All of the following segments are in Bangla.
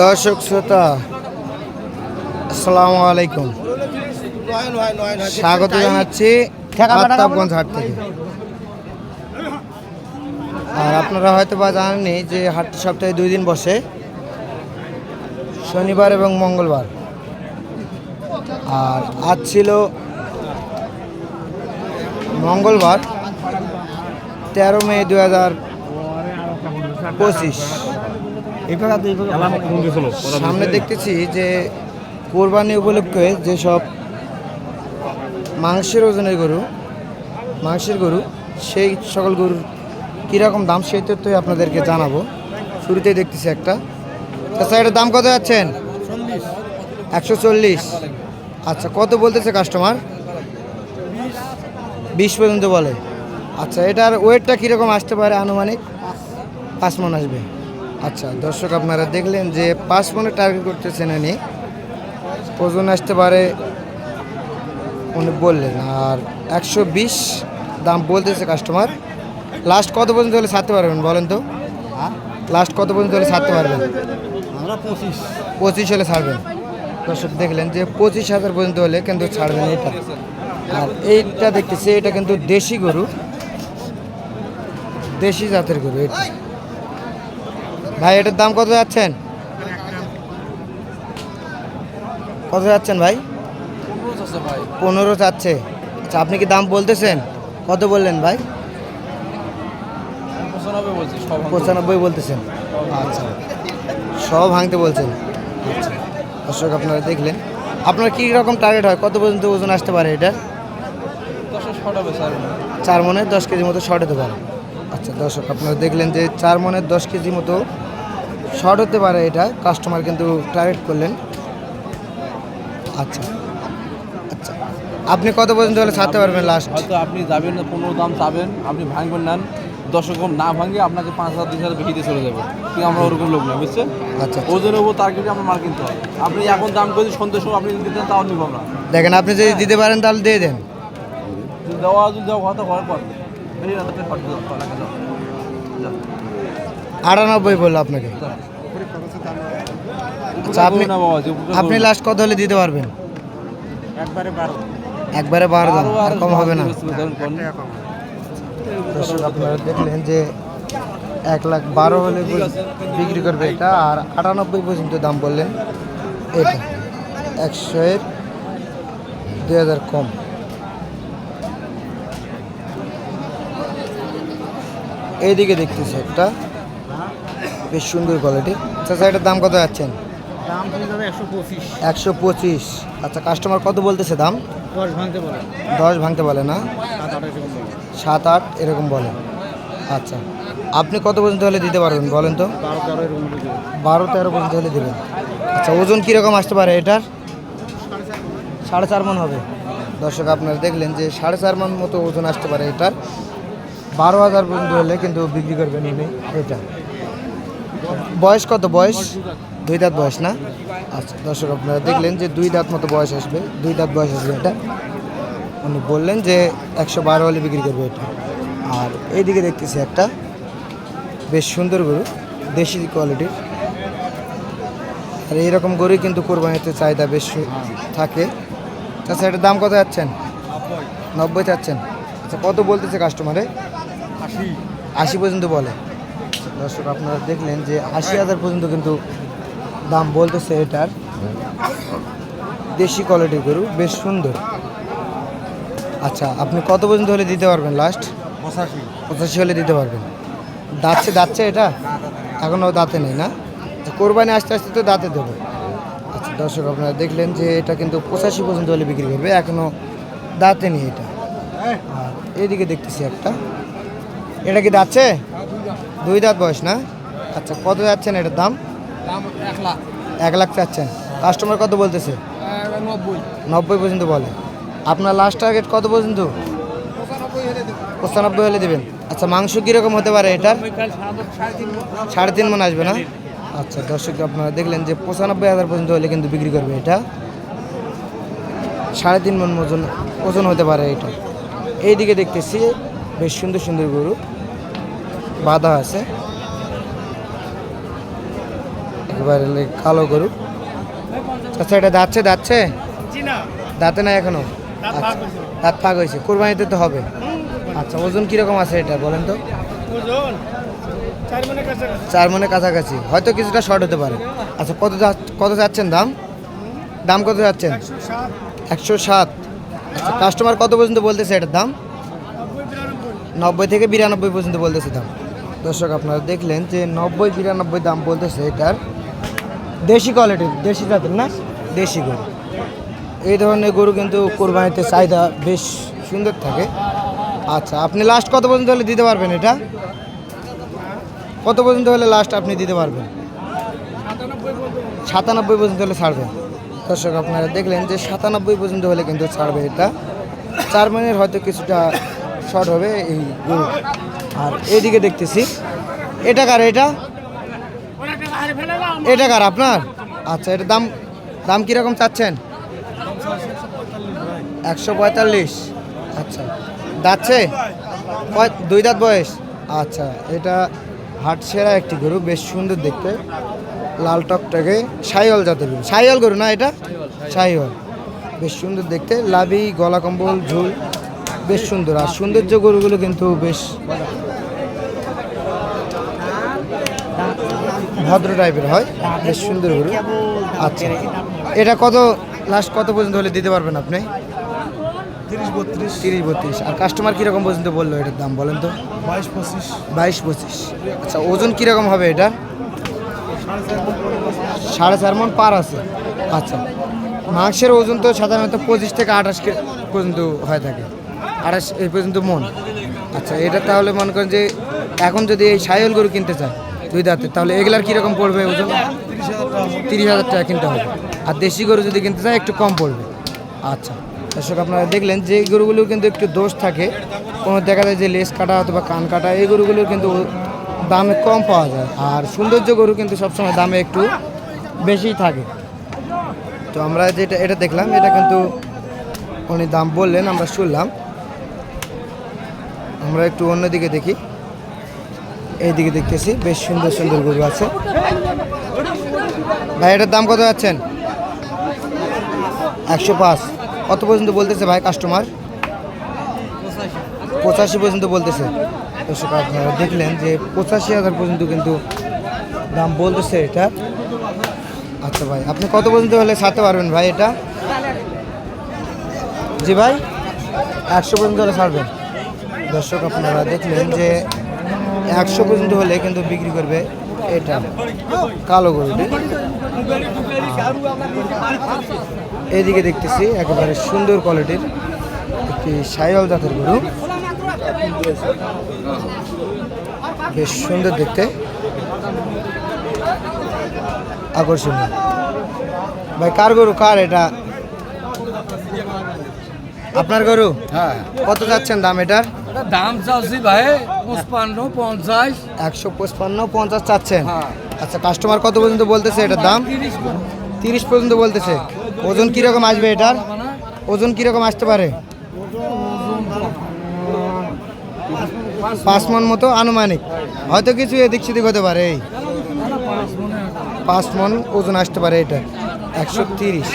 দর্শক শ্রোতা, আসসালামু আলাইকুম। স্বাগত জানাচ্ছি আফতাবগঞ্জ হাট থেকে। আর আপনারা হয়তো বা জানেননি যে হাটটি সপ্তাহে দুই দিন বসে, শনিবার এবং মঙ্গলবার। আর আজ ছিল মঙ্গলবার, তেরো মে দু হাজার পঁচিশ। সামনে দেখতেছি যে কোরবানি উপলক্ষে যেসব মাংসের ওজনের গরু মাংসের গরু সেই সকল গরুর কীরকম দাম সেই তথ্যই আপনাদেরকে জানাব। শুরুতেই দেখতেছি একটা। আচ্ছা এটার দাম কত যাচ্ছেন? একশো চল্লিশ। আচ্ছা কত বলতেছে কাস্টমার বিশ পর্যন্ত বলে। আচ্ছা এটার ওয়েটটা কীরকম আসতে পারে আনুমানিক? পাঁচ মন আসবে। আচ্ছা দর্শক আপনারা দেখলেন যে পাঁচ মনে টার্গেট করতেছেন উনি। ওজন আসতে পারে উনি বললেন। আর একশো বিশ দাম বলতেছে কাস্টমার লাস্ট কত পর্যন্ত হলে ছাড়তে পারবেন বলেন তো? লাস্ট কত পর্যন্ত হলে ছাড়তে পারবেন? আমরা পঁচিশ। পঁচিশ হলে ছাড়বেন। দর্শক দেখলেন যে পঁচিশ হাজার পর্যন্ত হলে কিন্তু ছাড়বেন এটা আর এইটা দেখতেছি এটা কিন্তু দেশি গরু। দেশি জাতের গরু এটা ভাই, এটার দাম কত যাচ্ছেন? কত যাচ্ছেন ভাই? পনেরো চাচ্ছে আচ্ছা আপনি কি দাম বলতেছেন? কত বললেন ভাই? পঁচানব্বই বলতেছেন। আচ্ছা সব ভাঙতে বলছেন। আচ্ছা দর্শক, আপনারা দেখলেন। আপনার কী রকম টার্গেট হয়? কত পর্যন্ত ওজন আসতে পারে এটা চার মনের দশ কেজি মতো শর্ট হতে পারে। আচ্ছা দর্শক, আপনারা দেখলেন যে চার মনের দশ কেজি মতো শর্ট হতে পারে এটা কাস্টমার কিন্তু টার্গেট করলেন। আচ্ছা আচ্ছা। আপনি কত পর্যন্ত হলে ছাড়তে পারবেন লাস্ট হয়তো আপনি যাবেন না পনেরো দাম চাবেন আপনি ভাঙবেন নেন দশ রকম না ভাঙে আপনাকে পাঁচ হাজার তিন হাজার বেশি দিয়ে চলে যাবে। কিন্তু আমরা ওরকম লোক না বুঝছেন? আচ্ছা ওজনের উপর টার্গেটে আমরা মাল কিনতে হয় আপনি এখন দাম করে সন্ধ্যের সময় আপনি দিতেন তাও নিব আমরা। দেখেন আপনি যদি দিতে পারেন তাহলে দিয়ে দেন। দেওয়া যদি দেওয়া কথা হওয়ার পর বেশি না টাকা দাও যাও, আটানব্বই বলল আপনাকে। আচ্ছা আপনি আপনি লাস্ট কত হলে দিতে পারবেন? একবারে বারো দাম, আর কম হবে না। আপনারা দেখলেন যে এক লাখ বারো হলে বিক্রি করবে এটা, আর আটানব্বই পর্যন্ত দাম বললেন। এটা একশো এর দুই হাজার কম। এইদিকে দেখতেছি একটা। বেশ সুন্দর কোয়ালিটি আচ্ছা এটার দাম কত যাচ্ছেন? দাম একশো পঁচিশ। আচ্ছা কাস্টমার কত বলতেছে দাম? দশ ভাঙতে পারে দশ ভাঙতে বলে না? সাত বলে। আট এরকম বলে। আচ্ছা আপনি কত পর্যন্ত হলে দিতে পারবেন বলেন তো? বারো তেরো পর্যন্ত হলে দেবেন। আচ্ছা ওজন কীরকম আসতে পারে এটার? সাড়ে চার মন হবে। দর্শক আপনারা দেখলেন যে সাড়ে চার মন মতো ওজন আসতে পারে এটার। বারো হাজার পর্যন্ত হলে কিন্তু বিক্রি করবেন উনি এটা। বয়স কত বয়স? দুই দাঁত বয়স না? আচ্ছা দর্শক আপনারা দেখলেন যে দুই দাঁত মতো বয়স আসবে দুই দাঁত বয়স আসবে এটা। উনি বললেন যে একশো বারো হলে বিক্রি করবে এটা। আর এইদিকে দেখতেছি একটা বেশ সুন্দর গরু দেশি কোয়ালিটির আর এইরকম গরুই কিন্তু কোরবানিতে চাহিদা বেশ থাকে। আচ্ছা এটার দাম কত যাচ্ছেন? নব্বই চাচ্ছেন আচ্ছা কত বলতেছে কাস্টমারে আশি। আশি পর্যন্ত বলে। দর্শক আপনারা দেখলেন যে আশি হাজার পর্যন্ত কিন্তু দাম বলতেছে এটার। দেশি কোয়ালিটির গরু বেশ সুন্দর। আচ্ছা আপনি কত পর্যন্ত হলে দিতে পারবেন লাস্ট পঁচাশি। পঁচাশি হলে দিতে পারবেন। দাঁতছে দাঁতছে এটা? এখনও দাঁতে নেই না? কোরবানি আস্তে আস্তে তো দাঁতে দেবো। আচ্ছা দর্শক আপনারা দেখলেন যে এটা কিন্তু পঁচাশি পর্যন্ত হলে বিক্রি করবে এখনও দাঁতে নেই এটা। আর এইদিকে দেখতেছি একটা। এটা কি দাঁতছে? দুই দাঁত বয়স না? আচ্ছা কত যাচ্ছেন এটার দাম? দাম এক লাখ। এক লাখ চাচ্ছেন। কাস্টমার কত বলতেছে? নব্বই। নব্বই পর্যন্ত বলে। আপনার লাস্ট টার্গেট কত পর্যন্ত? পঁচানব্বই হলে দেবেন। আচ্ছা মাংস কীরকম হতে পারে এটার? সাড়ে তিন সাড়ে তিন মন। আসবে না? আচ্ছা দর্শক আপনারা দেখলেন যে পঁচানব্বই হাজার পর্যন্ত হলে কিন্তু বিক্রি করবে এটা। সাড়ে তিন মন ওজন ওজন হতে পারে এটা। এইদিকে দেখতেছি বেশ সুন্দর সুন্দর গরু। বাঁধা আছে। একেবারে কালো গরু। আচ্ছা এটা দাঁতছে দাঁতছে? দাঁতে না এখনও? আচ্ছা, দাঁত ফাঁক হয়েছে। কোরবানিতে তো হবে। আচ্ছা ওজন কীরকম আছে এটা বলেন তো? চার মনে কাছাকাছি। হয়তো কিছুটা শর্ট হতে পারে। আচ্ছা কত কত যাচ্ছেন দাম? দাম কত যাচ্ছেন? একশো সাত। আচ্ছা কাস্টমার কত পর্যন্ত বলতেছে এটার দাম? নব্বই থেকে বিরানব্বই পর্যন্ত বলতেছে দাম। দর্শক, আপনারা দেখলেন যে নব্বই বিরানব্বই দাম বলতেছে এটার। দেশি কোয়ালিটির দেশি জাতের না? দেশি গরু। এই ধরনের গরু কিন্তু কোরবানিতে চাহিদা বেশ সুন্দর থাকে। আচ্ছা আপনি লাস্ট কত পর্যন্ত হলে দিতে পারবেন এটা? কত পর্যন্ত হলে লাস্ট আপনি দিতে পারবেন? সাতানব্বই পর্যন্ত হলে ছাড়বেন। দর্শক, আপনারা দেখলেন যে সাতানব্বই পর্যন্ত হলে কিন্তু ছাড়বে এটা। চার মানের হয়তো কিছুটা শর্ট হবে এই গরু। আর এইদিকে দেখতেছি। এটা কার এটা? এটা কার আপনার? আচ্ছা এটা দাম দাম কীরকম চাচ্ছেন? একশো পঁয়তাল্লিশ। আচ্ছা দাঁতছে দুই দাঁত বয়স? আচ্ছা এটা হাট সেরা একটি গরু, বেশ সুন্দর দেখতে। লাল টকটকে সাইহল জাতের গরু। সাইহল গরু না এটা? সাইহল বেশ সুন্দর দেখতে। লাভি গলা কম্বল, ঝুল, বেশ সুন্দর। আর সৌন্দর্য গরুগুলো কিন্তু বেশ ভদ্র টাইপের হয়। বেশ সুন্দর গরু। আচ্ছা। এটা কত লাস্ট কত পর্যন্ত হলে দিতে পারবেন আপনি? তিরিশ বত্রিশ। তিরিশ বত্রিশ। আর কাস্টমার কীরকম পর্যন্ত বলল এটার দাম বলেন তো? বাইশ পঁচিশ। বাইশ পঁচিশ। আচ্ছা ওজন কীরকম হবে এটা? সাড়ে চার মন পার আছে। আচ্ছা। মাংসের ওজন তো সাধারণত পঁচিশ থেকে আঠাশ কে- পর্যন্ত হয়ে থাকে। আঠাশ এই পর্যন্ত মন। আচ্ছা এটা তাহলে মনে করেন যে এখন যদি এই সাইল গরু কিনতে চায় দুই দাঁতে। তাহলে এগুলার কীরকম পড়বে ওজন? তিরিশ হাজার টাকা কিনতে হবে। আর দেশি গরু যদি কিনতে চায়, একটু কম পড়বে। আচ্ছা দর্শক আপনারা দেখলেন যে গরুগুলো কিন্তু একটু দোষ থাকে। কোনো দেখা যায় যে লেস কাটা অথবা কান কাটা, এই গরুগুলোর কিন্তু দামে কম পাওয়া যায়। আর সৌন্দর্য গরু কিন্তু সবসময় দামে একটু বেশিই থাকে। তো আমরা যেটা, এটা দেখলাম, এটা কিন্তু উনি দাম বললেন, আমরা শুনলাম। আমরা একটু অন্যদিকে দেখি। এইদিকে দেখতেছি, বেশ সুন্দর সুন্দর গরু আছে। ভাই, এটার দাম কত যাচ্ছেন? একশো পাঁচ। কত পর্যন্ত বলতেছে ভাই কাস্টমার পঁচাশি পর্যন্ত বলতেছে। দেখলেন যে পঁচাশি হাজার পর্যন্ত কিন্তু দাম বলতেছে এটা। আচ্ছা ভাই, আপনি কত পর্যন্ত হলে ছাড়তে পারবেন ভাই এটা? জি ভাই, একশো পর্যন্ত হলে ছাড়বেন। দর্শক, আপনারা দেখলেন যে একশো পর্যন্ত হলে কিন্তু বিক্রি করবে এটা কালো গরুটি। এদিকে দেখতেছি একেবারে সুন্দর কোয়ালিটির একটি সাইল জাতের গরু। বেশ সুন্দর দেখতে। আকর্ষণীয়। ভাই কার গরু? কার এটা? আপনার গরু? হ্যাঁ। কত যাচ্ছেন দাম এটার? এটা দাম চাচ্ছি ভাই পঁচপান্ন পঞ্চাশ। একশো পঁচপান্ন পঞ্চাশ চাচ্ছেন। হ্যাঁ। আচ্ছা কাস্টমার কত পর্যন্ত বলতেছে এটার দাম? তিরিশ পর্যন্ত। বলতেছে। ওজন কীরকম আসবে এটার? ওজন কীরকম আসতে পারে? পাঁচ মন মতো আনুমানিক। হয়তো কিছু এদিক সেদিক হতে পারে এই। পাঁচ মন ওজন আসতে পারে এটা। একশো তিরিশ।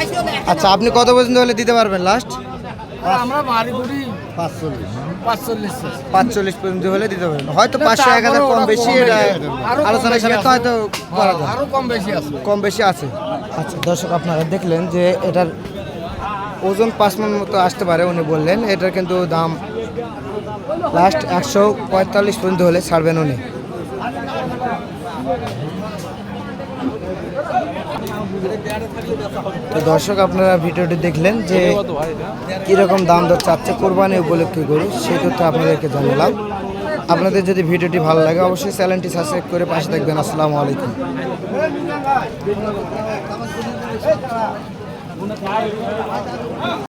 আচ্ছা আপনি কত পর্যন্ত হলে দিতে পারবেন লাস্ট আমরা পাঁচচল্লিশ। পাঁচচল্লিশ পর্যন্ত হলে দিতে পারবেন হয়তো পাঁচশো এক হাজার কম বেশি এটা আরও কম আলোচনা বেশি সাপেক্ষে আছে। হয়তো করা যায়। আরও কম বেশি আছে। কম বেশি আছে। আচ্ছা দর্শক আপনারা দেখলেন যে এটার ওজন পাঁচ মন মতো আসতে পারে উনি বললেন। এটার কিন্তু দাম লাস্ট একশো পঁয়তাল্লিশ পর্যন্ত হলে ছাড়বেন উনি। তো দর্শক, আপনারা ভিডিওটি দেখলেন যে কীরকম দাম দর চাচ্ছে কোরবানি উপলক্ষে গরু, সেই তথ্য আপনাদেরকে জানালাম। আপনাদের যদি ভিডিওটি ভালো লাগে, অবশ্যই চ্যানেলটি সাবস্ক্রাইব করে পাশে থাকবেন। আসসালামু আলাইকুম।